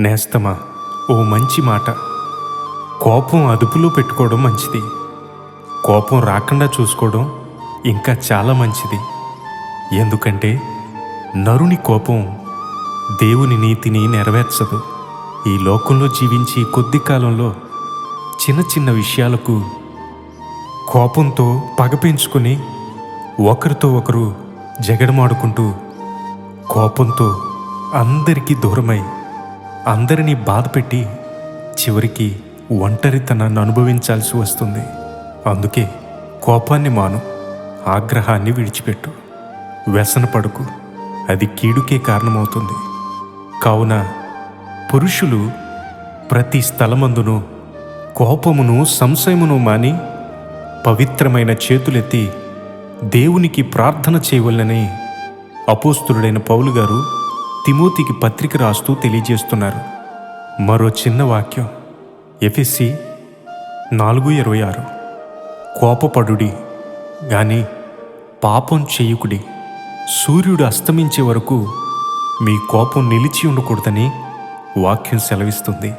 నేస్తమా ఓ మంచి మాట. కోపం అదుపులో పెట్టుకోవడం మంచిది. కోపం రాకుండా చూసుకోవడం ఇంకా చాలా మంచిది. ఎందుకంటే నరుని కోపం దేవుని నీతిని నెరవేర్చదు. ఈ లోకంలో జీవించి కొద్ది కాలంలో చిన్న చిన్న విషయాలకు కోపంతో పగ పెంచుకొని ఒకరితో ఒకరు జగడమాడుకుంటూ కోపంతో అందరికీ దూరమై అందరినీ బాధపెట్టి చివరికి ఒంటరితనాన్ని అనుభవించాల్సి వస్తుంది. అందుకే కోపాన్ని మాను ఆగ్రహాన్ని విడిచిపెట్టు. వ్యసన పడుకు అది కీడుకే కారణమవుతుంది. కావున పురుషులు ప్రతి స్థలమందును కోపమును సంశయమును మాని పవిత్రమైన చేతులెత్తి దేవునికి ప్రార్థన చేయవలనని అపోస్తుడైన పౌలు గారు తిమోతికి పత్రిక రాస్తూ తెలియజేస్తున్నారు. మరో చిన్న వాక్యం. ఎఫ్ఎస్సి నాలుగు ఇరవై ఆరు. కోపపడుడి గాని పాపం చేయుకుడి. సూర్యుడు అస్తమించే వరకు మీ కోపం నిలిచి ఉండకూడదని వాక్యం సెలవిస్తుంది.